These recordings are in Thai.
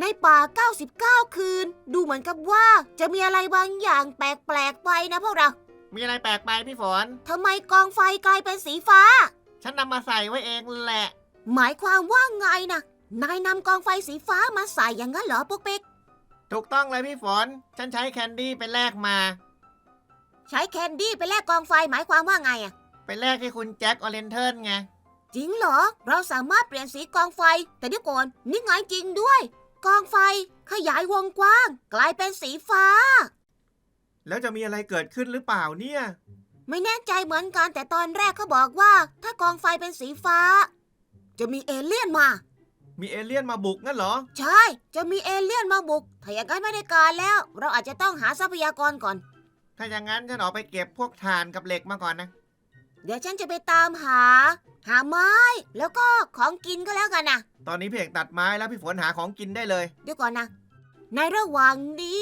ในป่า 99 คืน ดูเหมือนกับว่าจะมีอะไรบางอย่างแปลกๆไปนะพวกเรามีอะไรแปลกไปพี่ฝน ทำไมกองไฟกลายเป็นสีฟ้า ฉันนำมาใส่ไว้เองแหละ หมายความว่าไงนะนายนำกองไฟสีฟ้ามาใส่อย่างนั้นเหรอปุ๊กปิ๊ก ถูกต้องเลยพี่ฝน ฉันใช้แคนดี้ไปแลกมา ใช้แคนดี้ไปแลกกองไฟหมายความว่าไงอะไปแลกที่คุณแจ็คออเรนเทิร์นไง จริงเหรอ เราสามารถเปลี่ยนสีกองไฟ แต่เดี๋ยวก่อนนี่ไงจริงด้วย กองไฟขยายวงกว้าง กลายเป็นสีฟ้า แล้วจะมีอะไรเกิดขึ้นหรือเปล่าเนี่ย ไม่แน่ใจเหมือนกันแต่ตอนแรกเขาบอกว่า ถ้ากองไฟเป็นสีฟ้า จะมีเอเลี่ยนมา มีเอเลี่ยนมาบุกงั้นเหรอ ใช่ จะมีเอเลี่ยนมาบุก ถ้าอย่างนั้นไม่ได้การแล้ว เราอาจจะต้องหาทรัพยากรก่อน ถ้าอย่างนั้นฉันออกไปเก็บพวกถ่านกับเหล็กมาก่อนนะ เดี๋ยวฉันจะไปตามหา หาไม้ แล้วก็ของกินก็แล้วกันนะตอนนี้พี่เอกตัดไม้แล้วพี่ฝนหาของกินได้เลย เดี๋ยวก่อนนะ ในระหว่างนี้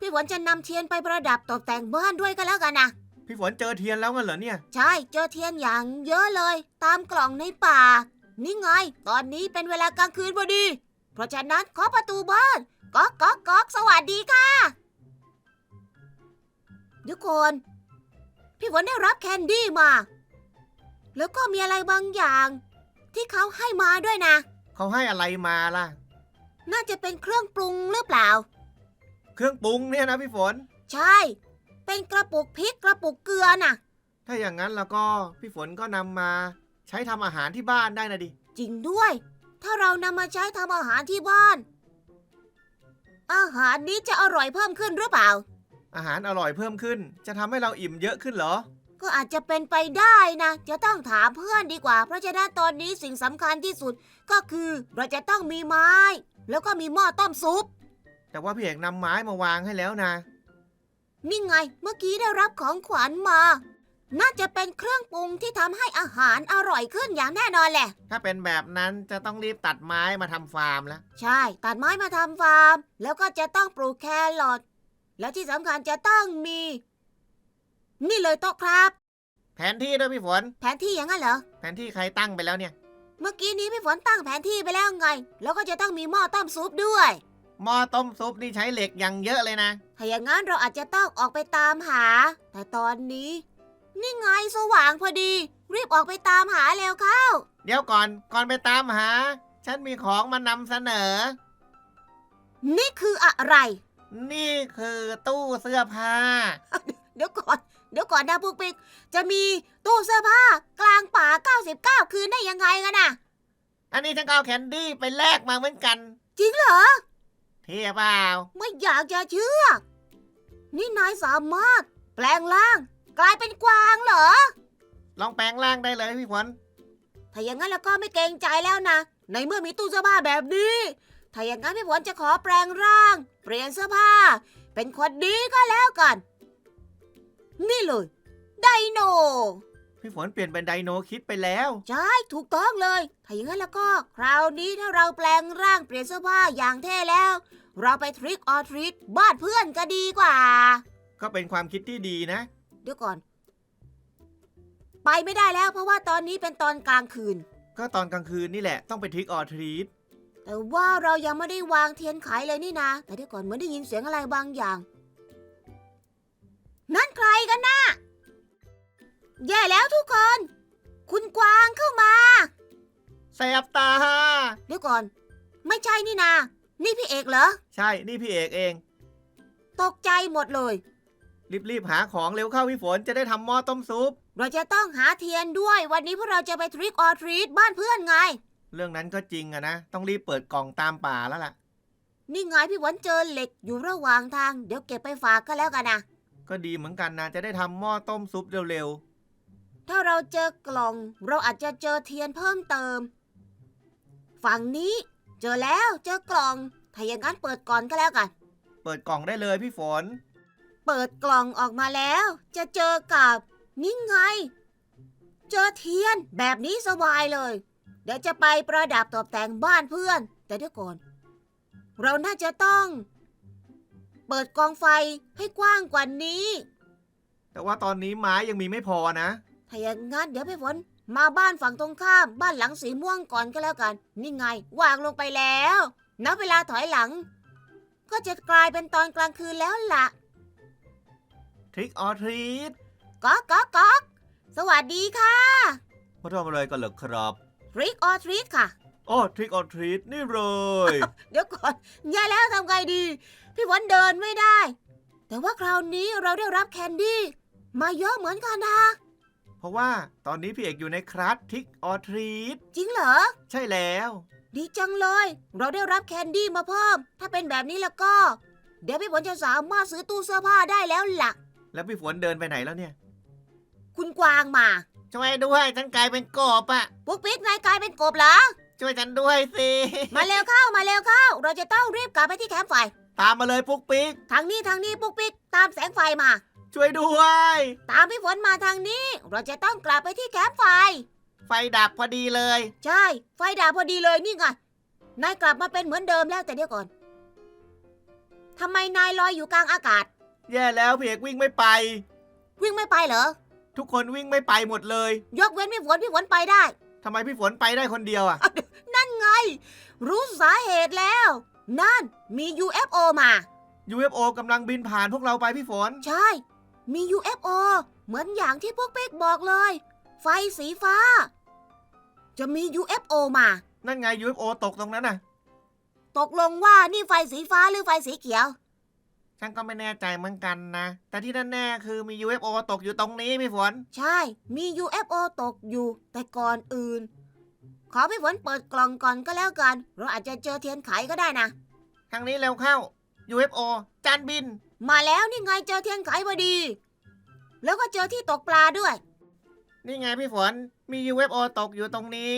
พี่ฝนจะนำเทียนไปประดับตกแต่งบ้านด้วยก็แล้วกันนะพี่ฝนเจอเทียนแล้วงั้นเหรอเนี่ย ใช่เจอเทียนอย่างเยอะเลย ตามกล่องในป่า นี่ไง ตอนนี้เป็นเวลากลางคืนพอดี เพราะฉะนั้นขอประตูบ้านก๊อกก๊อกก๊อกสวัสดีค่ะทุกคน พี่ฝนได้รับแคนดี้มา แล้วก็มีอะไรบางอย่าง ที่เขาให้มาด้วยนะ เขาให้อะไรมาล่ะ น่าจะเป็นเครื่องปรุงหรือเปล่า เครื่องปรุงเนี่ยนะพี่ฝน ใช่ เป็นกระปุกพริกกระปุกเกลือน่ะ ถ้าอย่างนั้นแล้วก็พี่ฝนก็นำมาใช้ทำอาหารที่บ้านได้นะดิ จริงด้วย ถ้าเรานำมาใช้ทำอาหารที่บ้าน อาหารนี้จะอร่อยเพิ่มขึ้นหรือเปล่า อาหารอร่อยเพิ่มขึ้น จะทำให้เราอิ่มเยอะขึ้นเหรอ ก็อาจจะเป็นไปได้นะ จะต้องถามเพื่อนดีกว่า เพราะฉะนั้นตอนนี้สิ่งสำคัญที่สุดก็คือเราจะต้องมีไม้ แล้วก็มีหม้อต้มซุป แต่ว่าพี่เอกนำไม้มาวางให้แล้วนะ นี่ไง เมื่อกี้ได้รับของขวัญมา น่าจะเป็นเครื่องปรุงที่ทำให้อาหารอร่อยขึ้นอย่างแน่นอนแหละ ถ้าเป็นแบบนั้นจะต้องรีบตัดไม้มาทำฟาร์มแล้ว ใช่ ตัดไม้มาทำฟาร์ม แล้วก็จะต้องปลูกแครอทและที่สำคัญจะต้องมี นี่เลยโต๊ะครับ แผนที่ด้วยพี่ฝน แผนที่อย่างนั้นเหรอ แผนที่ใครตั้งไปแล้วเนี่ย เมื่อกี้นี้พี่ฝนตั้งแผนที่ไปแล้วไง แล้วก็จะต้องมีหม้อต้มซุปด้วย หม้อต้มซุปนี่ใช้เหล็กอย่างเยอะเลยนะ ถ้าอย่างนั้นเราอาจจะต้องออกไปตามหา แต่ตอนนี้ นี่ไงสว่างพอดี รีบออกไปตามหาเร็วเข้า เดี๋ยวก่อน ก่อนไปตามหา ฉันมีของมานำเสนอ นี่คืออะไร นี่คือตู้เสื้อผ้า เดี๋ยวก่อน เดี๋ยวก่อนนะปุ๊กปิ๊กจะมีตู้เสื้อผ้ากลางป่า 99 คืนได้ยังไงกันน่ะ อันนี้ฉันก็เอาแคนดี้ไปแลกมาเหมือนกัน จริงเหรอ เท่เปล่า ไม่อยากจะเชื่อ นี่นายสามารถ แปลงร่าง กลายเป็นกวางเหรอ ลองแปลงร่างได้เลยพี่ฝนถ้าอย่างนั้นแล้วก็ไม่เกรงใจแล้วนะ ในเมื่อมีตู้เสื้อผ้าแบบนี้ ถ้าอย่างนั้นพี่ฝนจะขอแปลงร่าง เปลี่ยนเสื้อผ้า เป็นคนดีก็แล้วกัน นี่เลย ไดโน พี่ฝนเปลี่ยนเป็นไดโนคิดไปแล้ว ใช่ ถูกต้องเลย ถ้าอย่างนั้นแล้วก็ คราวนี้ถ้าเราแปลงร่างเปลี่ยนเสื้อผ้าอย่างเท่แล้ว เราไปทริกออทริกบ้านเพื่อนก็ดีกว่า ก็เป็นความคิดที่ดีนะ เดี๋ยวก่อน ไปไม่ได้แล้ว เพราะว่าตอนนี้เป็นตอนกลางคืน ก็ตอนกลางคืนนี่แหละต้องไปทริกออทรีตแต่ว่าเรายังไม่ได้วางเทียนไขเลยนี่นะ แต่เดี๋ยวก่อนเหมือนได้ยินเสียงอะไรบางอย่าง นั่นใครกันนะแย่แล้วทุกคน คุณกวางเข้ามา แสบตา เดี๋ยวก่อน ไม่ใช่นี่นา นี่พี่เอกเหรอ ใช่ นี่พี่เอกเอง ตกใจหมดเลย รีบๆหาของเร็วเข้าพี่ฝนจะได้ทำหม้อต้มซุป เราจะต้องหาเทียนด้วยวันนี้พวกเราจะไปทริกออทรีตบ้านเพื่อนไง เรื่องนั้นก็จริงอะนะ ต้องรีบเปิดกล่องตามป่าแล้วล่ะ นี่ไงพี่หวันเจอเหล็กอยู่ระหว่างทาง เดี๋ยวเก็บไปฝากก็แล้วกันนะ ก็ดีเหมือนกันนะ จะได้ทำหม้อต้มซุปเร็วถ้าเราเจอกล่อง เราอาจจะเจอเทียนเพิ่มเติม ฝั่งนี้ เจอแล้วเจอกล่อง ถ้าอย่างนั้นเปิดก่อนก็แล้วกัน ๆ เปิดกล่องได้เลยพี่ฝน เปิดกล่องออกมาแล้ว จะเจอกับนี่ไง เจอเทียนแบบนี้สบายเลย เดี๋ยวจะไปประดับตกแต่งบ้านเพื่อน แต่เดี๋ยวก่อน เราน่าจะต้อง เปิดกองไฟให้กว้างกว่านี้ แต่ว่าตอนนี้ไม้ยังมีไม่พอนะ ถ้าอย่างงั้นเดี๋ยวพี่ฝนมาบ้านฝั่งตรงข้ามบ้านหลังสีม่วงก่อนก็แล้วกัน นี่ไง วางลงไปแล้วนับเวลาถอยหลัง ก็จะกลายเป็นตอนกลางคืนแล้วล่ะ ทริกออทรีตก๊อกก๊อกก๊อกสวัสดีค่ะมาทำอะไรกันเหรอครับทริกออทรีตค่ะโอ้ทริกออทรีตนี่เลย เดี๋ยวก่อนแย่แล้วทำไงดี พี่ฝนเดินไม่ได้ แต่ว่าคราวนี้เราได้รับแคนดี้มาเยอะเหมือนกันนะ เพราะว่าตอนนี้พี่เอกอยู่ในคลาสทริกออทรีตจริงเหรอ ใช่แล้ว ดีจังเลย เราได้รับแคนดี้มาเพิ่ม ถ้าเป็นแบบนี้แล้วก็ เดี๋ยวพี่ฝนจะสามารถซื้อตู้เสื้อผ้าได้แล้วล่ะ แล้วพี่ฝนเดินไปไหนแล้วเนี่ย คุณกวางมา ช่วยด้วยฉันกลายเป็นกบอะปุ๊กปิ๊กนายกลายเป็นกบเหรอ ช่วยฉันด้วยสิ มาเร็วเข้ามาเร็วเข้า เราจะต้องรีบกลับไปที่แคมป์ไฟ ตามมาเลยปุ๊กปิ๊ก ทางนี้ทางนี้ปุ๊กปิ๊กตามแสงไฟมา ช่วยด้วย ตามพี่ฝนมาทางนี้ เราจะต้องกลับไปที่แคมป์ไฟ ไฟดับพอดีเลย ใช่ ไฟดับพอดีเลยนี่ไงนายกลับมาเป็นเหมือนเดิมแล้วแต่เดี๋ยวก่อนทำไมนายลอยอยู่กลางอากาศ แย่แล้วพี่เอกวิ่งไม่ไป วิ่งไม่ไปเหรอ ทุกคนวิ่งไม่ไปหมดเลย ยกเว้นพี่ฝนพี่ฝนไปได้ ทำไมพี่ฝนไปได้คนเดียวอะ นั่นไง รู้สาเหตุแล้ว นั่นมี UFO มา UFO กำลังบินผ่านพวกเราไปพี่ฝน ใช่ มี UFO เหมือนอย่างที่พวกเป๊กบอกเลย ไฟสีฟ้า จะมี UFO มา นั่นไง UFO ตกตรงนั้นน่ะ ตกลงว่านี่ไฟสีฟ้าหรือไฟสีเขียว ฉันก็ไม่แน่ใจเหมือนกันนะ แต่ที่แน่ๆคือมี UFO ตกอยู่ตรงนี้พี่ฝน ใช่ มี UFO ตกอยู่ แต่ก่อนอื่น ขอพี่ฝนเปิดกล่องก่อนก็แล้วกัน เราอาจจะเจอเทียนไขก็ได้นะ ทางนี้เร็วเข้า UFO จานบิน มาแล้วนี่ไงเจอเทียนไขพอดี แล้วก็เจอที่ตกปลาด้วย นี่ไงพี่ฝน มี UFO ตกอยู่ตรงนี้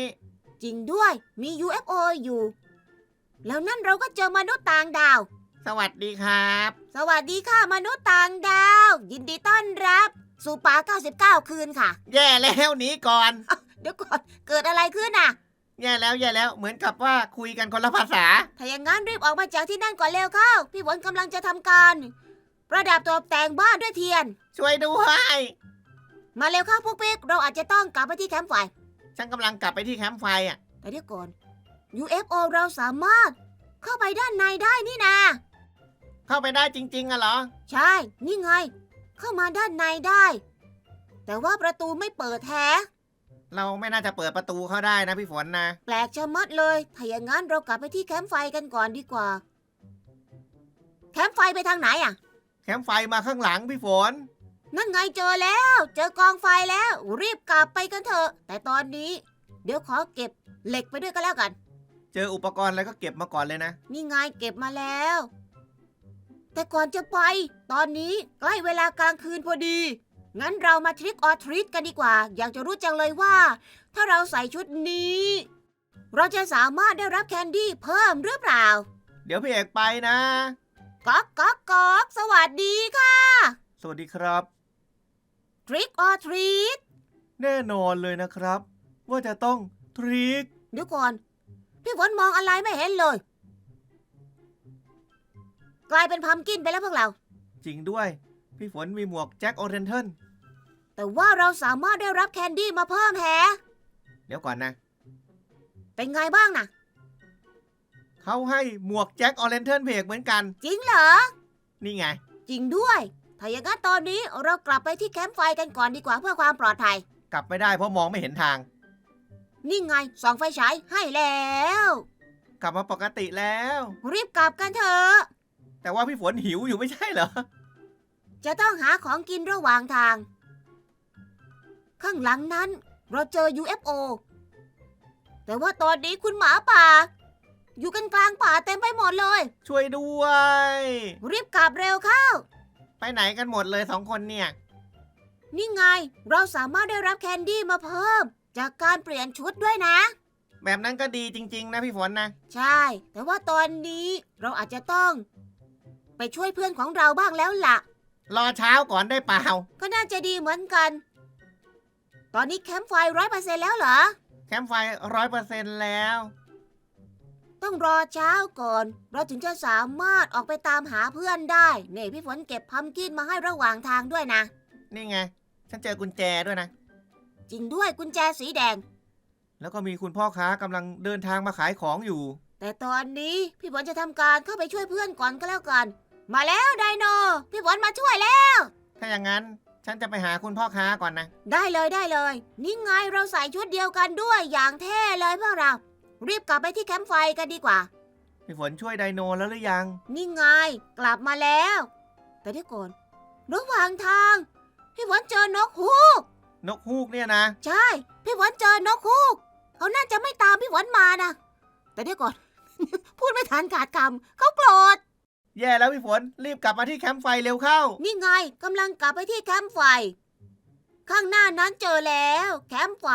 จริงด้วยมี UFO อยู่ แล้วนั่นเราก็เจอมนุษย์ต่างดาว สวัสดีครับ สวัสดีค่ะมนุษย์ต่างดาว ยินดีต้อนรับ สู่ป่า99 คืนค่ะ แย่แล้วหนีก่อน เดี๋ยวก่อนเกิดอะไรขึ้นน่ะ แย่แล้วแย่แล้วเหมือนกับว่าคุยกันคนละภาษา ถ้าอย่างงั้นรีบออกมาจากที่นั่นก่อนเร็วเข้า พี่ฝนกำลังจะทำการ ประดับตกแต่งบ้านด้วยเทียน ช่วยด้วยมาเร็วเข้าพวกปิ๊กเราอาจจะต้องกลับไปที่แคมป์ไฟ ฉันกำลังกลับไปที่แคมป์ไฟอะ แต่เดี๋ยวก่อน UFO เราสามารถเข้าไปด้านในได้นี่นา เข้าไปได้จริงๆอะเหรอ ใช่ นี่ไง เข้ามาด้านในได้ แต่ว่าประตูไม่เปิดแท้ เราไม่น่าจะเปิดประตูเข้าได้นะพี่ฝนนะ แปลกชะมัดเลย ถ้าอย่างนั้นเรากลับไปที่แคมป์ไฟกันก่อนดีกว่า แคมป์ไฟไปทางไหนอะ แคมป์ไฟมาข้างหลังพี่ฝน นั่นไงเจอแล้ว เจอกองไฟแล้ว รีบกลับไปกันเถอะ แต่ตอนนี้ เดี๋ยวขอเก็บเหล็กไปด้วยก็แล้วกัน เจออุปกรณ์อะไรก็เก็บมาก่อนเลยนะ นี่ไงเก็บมาแล้ว แต่ก่อนจะไป ตอนนี้ใกล้เวลากลางคืนพอดี งั้นเรามาทริกออทริตกันดีกว่า อยากจะรู้จังเลยว่า ถ้าเราใส่ชุดนี้ เราจะสามารถได้รับแคนดี้เพิ่มหรือเปล่า เดี๋ยวพี่เอกไปนะ ก๊อกก๊อกก๊อกสวัสดีค่ะสวัสดีครับ ทริกออทริตแน่นอนเลยนะครับ ว่าจะต้องทริกเดี๋ยวก่อน พี่ฝนมองอะไรไม่เห็นเลย กลายเป็นพัมกินไปแล้วพวกเรา จริงด้วย พี่ฝนมีหมวกแจ็คโอเรนเทิล แต่ว่าเราสามารถได้รับแคนดี้มาเพิ่มแฮะ เดี๋ยวก่อนนะ เป็นไงบ้างนะเขาให้หมวกแจ็คออเรนเทิลพี่เอกเหมือนกัน จริงเหรอ นี่ไง จริงด้วย ถ้าอย่างนั้นตอนนี้เรากลับไปที่แคมป์ไฟกันก่อนดีกว่าเพื่อความปลอดภัย กลับไม่ได้เพราะมองไม่เห็นทาง นี่ไงส่องไฟฉายให้แล้ว กลับมาปกติแล้ว รีบกลับกันเถอะ แต่ว่าพี่ฝนหิวอยู่ไม่ใช่เหรอ จะต้องหาของกินระหว่างทาง ข้างหลังนั้นเราเจอ UFO แต่ว่าตอนนี้คุณหมาป่า อยู่กันกลางป่าเต็มไปหมดเลย ช่วยด้วย รีบกลับเร็วเข้า ไปไหนกันหมดเลยสองคนเนี่ย นี่ไงเราสามารถได้รับแคนดี้มาเพิ่ม จากการเปลี่ยนชุดด้วยนะ แบบนั้นก็ดีจริง ๆ นะพี่ฝนนะ ใช่ แต่ว่าตอนนี้เราอาจจะต้อง ไปช่วยเพื่อนของเราบ้างแล้วล่ะ รอเช้าก่อนได้เปล่า ก็น่าจะดีเหมือนกัน ตอนนี้แคมป์ไฟร้อยเปอร์เซ็นแล้วเหรอ แคมป์ไฟร้อยเปอร์เซ็นแล้ว ต้องรอเช้าก่อน เราถึงจะสามารถออกไปตามหาเพื่อนได้เนี่ยพี่ฝนเก็บพัมกินมาให้ระหว่างทางด้วยนะ นี่ไง ฉันเจอกุญแจด้วยนะ จริงด้วยกุญแจสีแดง แล้วก็มีคุณพ่อค้ากำลังเดินทางมาขายของอยู่ แต่ตอนนี้พี่ฝนจะทำการเข้าไปช่วยเพื่อนก่อนก็แล้วกัน มาแล้วไดโน พี่ฝนมาช่วยแล้ว ถ้าอย่างนั้น ฉันจะไปหาคุณพ่อค้าก่อนนะ ได้เลยได้เลย นี่ไงเราใส่ชุดเดียวกันด้วยอย่างเท่เลยพวกเรา รีบกลับไปที่แคมป์ไฟกันดีกว่า พี่ฝนช่วยไดโนแล้วหรือยัง นี่ไงกลับมาแล้ว แต่เดี๋ยวก่อนระหว่างทางพี่ฝนเจอนกฮูก นกฮูกเนี่ยนะ ใช่ พี่ฝนเจอนกฮูก เขาน่าจะไม่ตามพี่ฝนมานะแต่เดี๋ยวก่อน พูดไม่ทันขาดคำเขาโกรธ แย่แล้วพี่ฝนรีบกลับมาที่แคมป์ไฟเร็วเข้า นี่ไงกำลังกลับไปที่แคมป์ไฟ ข้างหน้านั้นเจอแล้วแคมป์ไฟ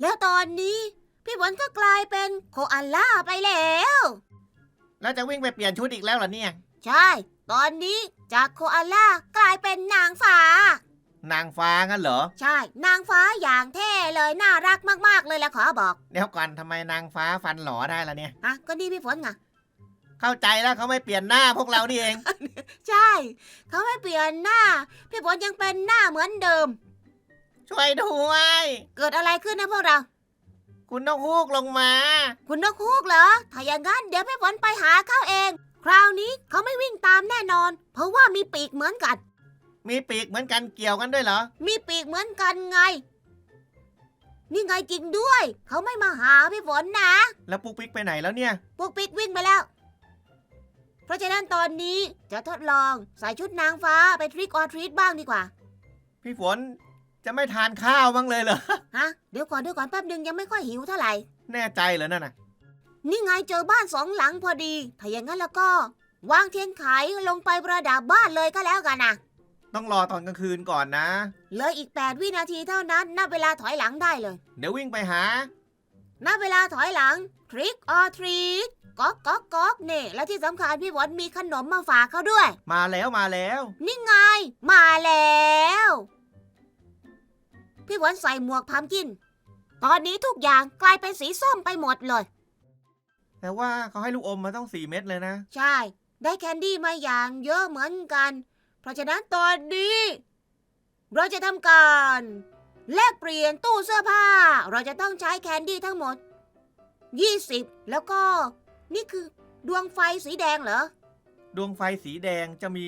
แล้วตอนนี้พี่ฝนก็กลายเป็นโคอาล่าไปแล้ว แล้วจะวิ่งไปเปลี่ยนชุดอีกแล้วเหรอเนี่ย ใช่ ตอนนี้จากโคอาล่ากลายเป็นนางฟ้า นางฟ้างั้นเหรอ ใช่ นางฟ้าอย่างเท่เลยน่ารักมากๆเลยละขอบอก เดี๋ยวก่อนทำไมนางฟ้าฟันหลอได้ล่ะเนี่ยฮะก็นี่พี่ฝนไง เข้าใจแล้วเขาไม่เปลี่ยนหน้าพวกเรานี่เอง ใช่ เขาไม่เปลี่ยนหน้า พี่ฝนยังเป็นหน้าเหมือนเดิม ช่วยด้วย เกิดอะไรขึ้นนะพวกเรา คุณนกฮูกลงมา คุณนกฮูกเหรอ ถ้าอย่างนั้นเดี๋ยวพี่ฝนไปหาเขาเอง คราวนี้เขาไม่วิ่งตามแน่นอน เพราะว่ามีปีกเหมือนกัน มีปีกเหมือนกันเกี่ยวกันด้วยเหรอ มีปีกเหมือนกันไง นี่ไงจริงด้วย เขาไม่มาหาพี่ฝนนะ แล้วปุ๊กปิ๊กไปไหนแล้วเนี่ย พวกปีกวิ่งไปแล้ว เพราะฉะนั้นตอนนี้จะทดลองใส่ชุดนางฟ้าไปทริกออทรีตบ้างดีกว่า พี่ฝนจะไม่ทานข้าวบ้างเลยเหรอ ฮะ เดี๋ยวก่อนเดี๋ยวก่อนแป๊บนึงยังไม่ค่อยหิวเท่าไหร่ แน่ใจเหรอนั่นน่ะ นี่ไงเจอบ้านสองหลังพอดี ถ้าอย่างนั้นแล้วก็ วางเทียนไขลงไปประดับบ้านเลยก็แล้วกันนะต้องรอตอนกลางคืนก่อนนะ เหลืออีก 8 วินาทีเท่านั้น นับเวลาถอยหลังได้เลย เดี๋ยววิ่งไปหา นับเวลาถอยหลัง Trick or treat ก๊อกก๊อกก๊อกเนี่ยและที่สำคัญพี่วอนมีขนมมาฝากเขาด้วย มาแล้วมาแล้ว นี่ไง มาแล้ว พี่วอนใส่หมวกพัมกิน ตอนนี้ทุกอย่างกลายเป็นสีส้มไปหมดเลย แต่ว่าเขาให้ลูกอมมาต้องสี่เม็ดเลยนะ ใช่ ได้แคนดี้มาอย่างเยอะเหมือนกัน เพราะฉะนั้นตอนนี้ เราจะทำการ แลกเปลี่ยนตู้เสื้อผ้า เราจะต้องใช้แคนดี้ทั้งหมด 20 แล้วก็ นี่คือดวงไฟสีแดงเหรอ ดวงไฟสีแดงจะมี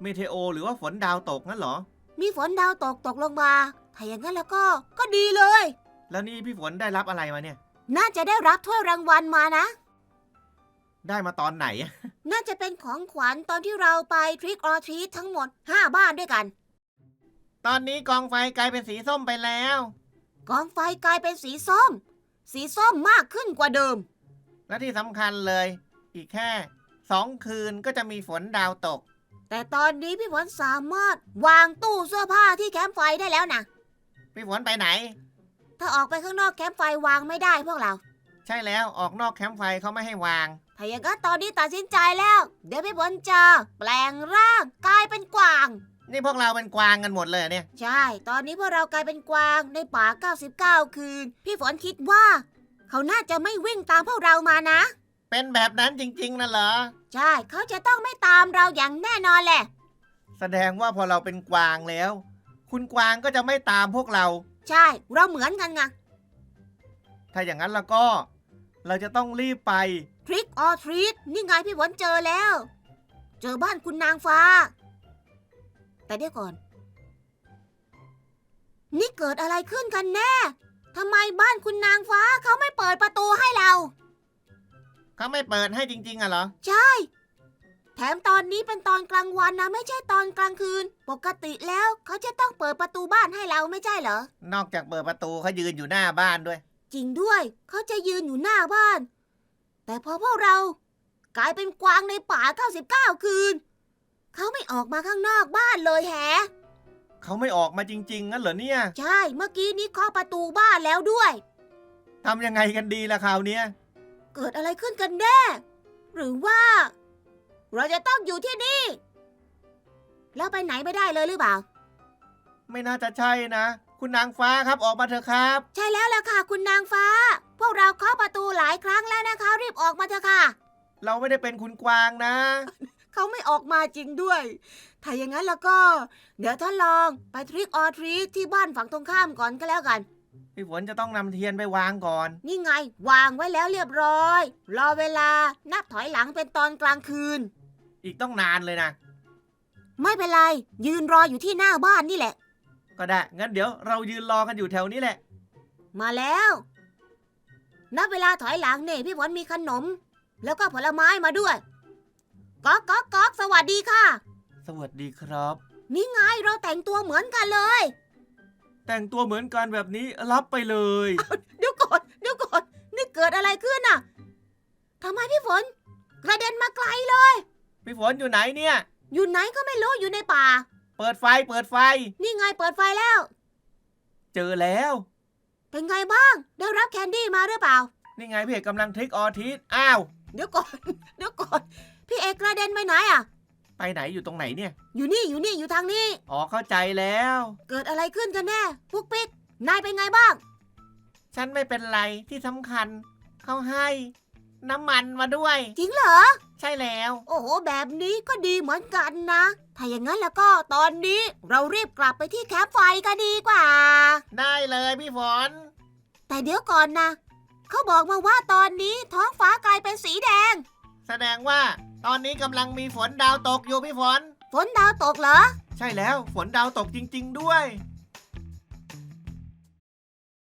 เมเทโอ หรือว่าฝนดาวตกงั้นเหรอ มีฝนดาวตกตกลงมา ถ้าอย่างนั้นแล้วก็ก็ดีเลย แล้วนี่พี่ฝนได้รับอะไรมาเนี่ย น่าจะได้รับถ้วยรางวัลมานะ ได้มาตอนไหน น่าจะเป็นของขวัญตอนที่เราไปทริกออทรีตทั้งหมด 5 บ้านด้วยกัน ตอนนี้กองไฟกลายเป็นสีส้มไปแล้ว กองไฟกลายเป็นสีส้ม สีส้มมากขึ้นกว่าเดิม และที่สำคัญเลย อีกแค่สองคืนก็จะมีฝนดาวตก แต่ตอนนี้พี่ฝนสามารถวางตู้เสื้อผ้าที่แคมป์ไฟได้แล้วนะ พี่ฝนไปไหน ถ้าออกไปข้างนอกแคมป์ไฟวางไม่ได้พวกเรา ใช่แล้วออกนอกแคมป์ไฟเขาไม่ให้วาง ถ้าอย่างนั้นตอนนี้ตัดสินใจแล้ว เดี๋ยวพี่ฝนจะแปลงร่างกลายเป็นกวาง นี่พวกเราเป็นกวางกันหมดเลยเหรอเนี่ย ใช่ ตอนนี้พวกเรากลายเป็นกวางในป่า 99 คืน พี่ฝนคิดว่า เขาน่าจะไม่วิ่งตามพวกเรามานะ เป็นแบบนั้นจริง ๆนะเหรอ ใช่เขาจะต้องไม่ตามเราอย่างแน่นอนแหละ แสดงว่าพอเราเป็นกวางแล้ว คุณกวางก็จะไม่ตามพวกเรา ใช่ เราเหมือนกันไง ถ้าอย่างนั้นแล้วก็ เราจะต้องรีบไปทริกออทรีตนี่ไงพี่ฝนเจอแล้ว เจอบ้านคุณนางฟ้า แต่เดี๋ยวก่อน นี่เกิดอะไรขึ้นกันแน่ ทำไมบ้านคุณนางฟ้าเขาไม่เปิดประตูให้เรา เขาไม่เปิดให้จริงๆอะเหรอ ใช่ แถมตอนนี้เป็นตอนกลางวันนะไม่ใช่ตอนกลางคืน ปกติแล้วเขาจะต้องเปิดประตูบ้านให้เราไม่ใช่เหรอ นอกจากเปิดประตูเขายืนอยู่หน้าบ้านด้วย จริงด้วย เขาจะยืนอยู่หน้าบ้าน แต่พอพวกเรา กลายเป็นกวางในป่า 99 คืน เขาไม่ออกมาข้างนอกบ้านเลยแฮะ เขาไม่ออกมาจริง ๆ งั้นเหรอเนี่ยใช่ เมื่อกี้นี้เคาะประตูบ้านแล้วด้วย ทำยังไงกันดีล่ะคราวเนี้ยเกิดอะไรขึ้นกันแน่ หรือว่า เราจะต้องอยู่ที่นี่ แล้วไปไหนไม่ได้เลยหรือเปล่า ไม่น่าจะใช่นะ คุณนางฟ้าครับออกมาเถอะครับ ใช่แล้วล่ะค่ะ คุณนางฟ้า พวกเราเคาะประตูหลายครั้งแล้วนะคะ รีบออกมาเถอะค่ะ เราไม่ได้เป็นคุณกวางนะ เขาไม่ออกมาจริงด้วย ถ้าอย่างนั้นแล้วก็ เดี๋ยวทดลองไปทริกออทรีที่บ้านฝั่งตรงข้ามก่อนก็แล้วกัน พี่ฝนจะต้องนำเทียนไปวางก่อน นี่ไง วางไว้แล้วเรียบร้อย รอเวลานับถอยหลังเป็นตอนกลางคืน อีกต้องนานเลยนะ ไม่เป็นไร ยืนรออยู่ที่หน้าบ้านนี่แหละ ก็ได้ งั้นเดี๋ยวเรายืนรอกันอยู่แถวนี้แหละ มาแล้ว นับเวลาถอยหลังเนี่ยพี่ฝนมีขนม แล้วก็ผลไม้มาด้วย ก๊อกก๊อกก๊อกสวัสดีค่ะ สวัสดีครับ นี่ไงเราแต่งตัวเหมือนกันเลย แต่งตัวเหมือนกันแบบนี้รับไปเลย เดี๋ยวก่อนเดี๋ยวก่อนนี่เกิดอะไรขึ้นน่ะทำไมพี่ฝน กระเด็นมาไกลเลย พี่ฝนอยู่ไหนเนี่ย อยู่ไหนก็ไม่รู้อยู่ในป่า เปิดไฟเปิดไฟ นี่ไงเปิดไฟแล้ว เจอแล้ว เป็นไงบ้าง ได้รับแคนดี้มาหรือเปล่า นี่ไงพี่เอกกำลังทริกออทิสอ้าว เดี๋ยวก่อน เดี๋ยวก่อน พี่เอกกระเด็นไปไหนอะ ไปไหนอยู่ตรงไหนเนี่ย อยู่นี่อยู่นี่อยู่ทางนี้ อ๋อเข้าใจแล้ว เกิดอะไรขึ้นกันแน่พุกปิ๊กนายเป็นไงบ้าง ฉันไม่เป็นไรที่สำคัญ เขาให้น้ำมันมาด้วย จริงเหรอ ใช่แล้ว โอ้โห แบบนี้ก็ดีเหมือนกันนะ ถ้าอย่างนั้นแล้วก็ตอนนี้เรารีบกลับไปที่แคมป์ไฟกันดีกว่า ได้เลยพี่ฝน แต่เดี๋ยวก่อนนะ เขาบอกมาว่าตอนนี้ท้องฟ้ากลายเป็นสีแดง แสดงว่า ตอนนี้กำลังมีฝนดาวตกอยู่พี่ฝน ฝนดาวตกเหรอ ใช่แล้วฝนดาวตกจริง ๆ ด้วย